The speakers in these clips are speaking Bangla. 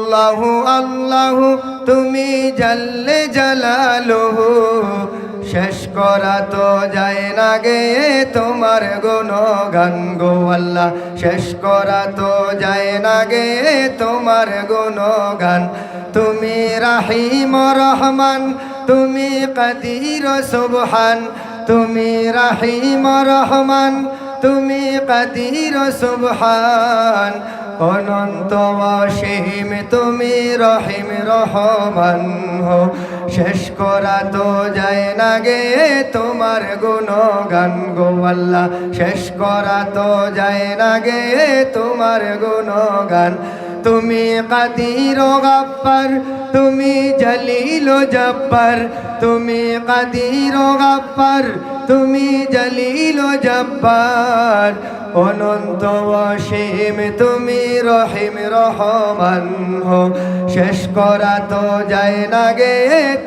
আল্লাহ আল্লাহ, তুমি জাল্লে জালালুহু। শেষ করা তো যায় না গে তোমার গুণগান গো আল্লাহ। শেষ করা তো যায় না গে তোমার গুণগান। তুমি রাহিম রহমান, তুমি কাদির সুবহান। তুমি রাহিম রহমান, তুমি কাদির সুবহান। অনন্ত অসীম তুমি রহিম রহমান হো। শেষ করা তো যায় না গে তোমার গুণগান গো আল্লাহ। শেষ করা তো যায় না গে তোমার গুণগান। তুমি কাদির গাপ্পার তুমি জলিল জব্বার। তুমি কাদির গাপ্পার তুমি জলিল জব্বার, অনন্ত অসীম তুমি রহিম রহমান হো শেষ করা তো যায় না গে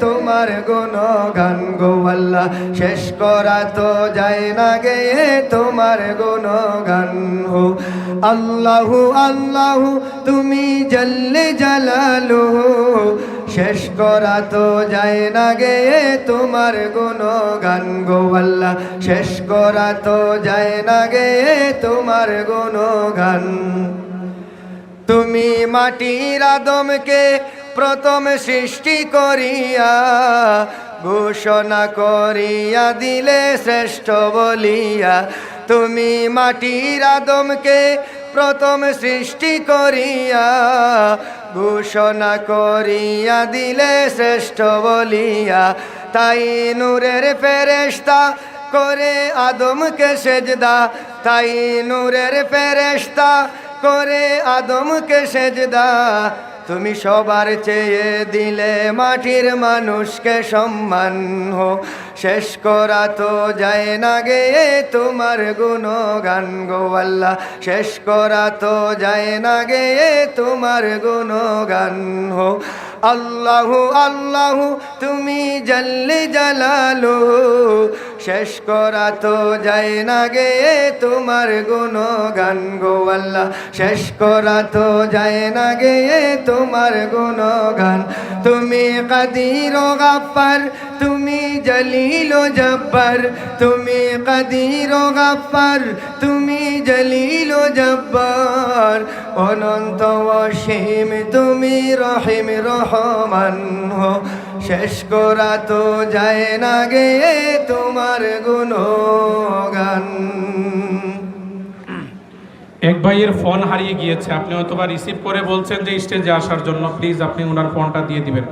তোমার গুণগান গো আল্লাহ। শেষ করা তো যায় না গে তোমার গুণগান হো আল্লাহু আল্লাহু, তুমি জল্লে জালালু শেষ করা তো যায় না গে তোমার গুণগান গো আল্লাহ। শেষ করা তো যায় না গে তোমার গুণগান। তুমি মাটির আদমকে প্রথম সৃষ্টি করিয়া, ঘোষণা করিয়া দিলে শ্রেষ্ঠ বলিয়া, তুমি মাটির আদমকে প্রথম সৃষ্টি করিয়া, ঘোষণা করিয়া দিলে শ্রেষ্ঠ বলিয়া, তাই নূরের ফেরেস্তা করে আদমকে সেজদা, তাই নূরের ফেরেশতা করে আদমকে সেজদা, তুমি সবার চেয়ে দিলে মাটির মানুষকে সম্মান হো। শেষ করা তো যায় না গে তোমার গুণগান গো আল্লাহ। শেষ করা তো যায় না গে তোমার গুণগান হো। আল্লাহু আল্লাহু, তুমি জল্লে জালালু। শেষ করা তো যায় না গে, তোমার গুণগান গো আল্লাহ। শেষ করা তো যায় না গে, তোমার গুণগান। তুমি কাদির গাফার তুমি জলিল জব্বার। তুমি কাদির গাফার তুমি জলিল জব্বার। অনন্ত অসীম তুমি রহিম রহমান হো। শেষ করা তো যায় না গে তোমার গুণগান। এক ভাইয়ের ফোন হারিয়ে গিয়েছে। আপনি অথবা রিসিভ করে বলছেন যে স্টেজে আসার জন্য। প্লিজ আপনি ওনার ফোনটা দিয়ে দিবেন।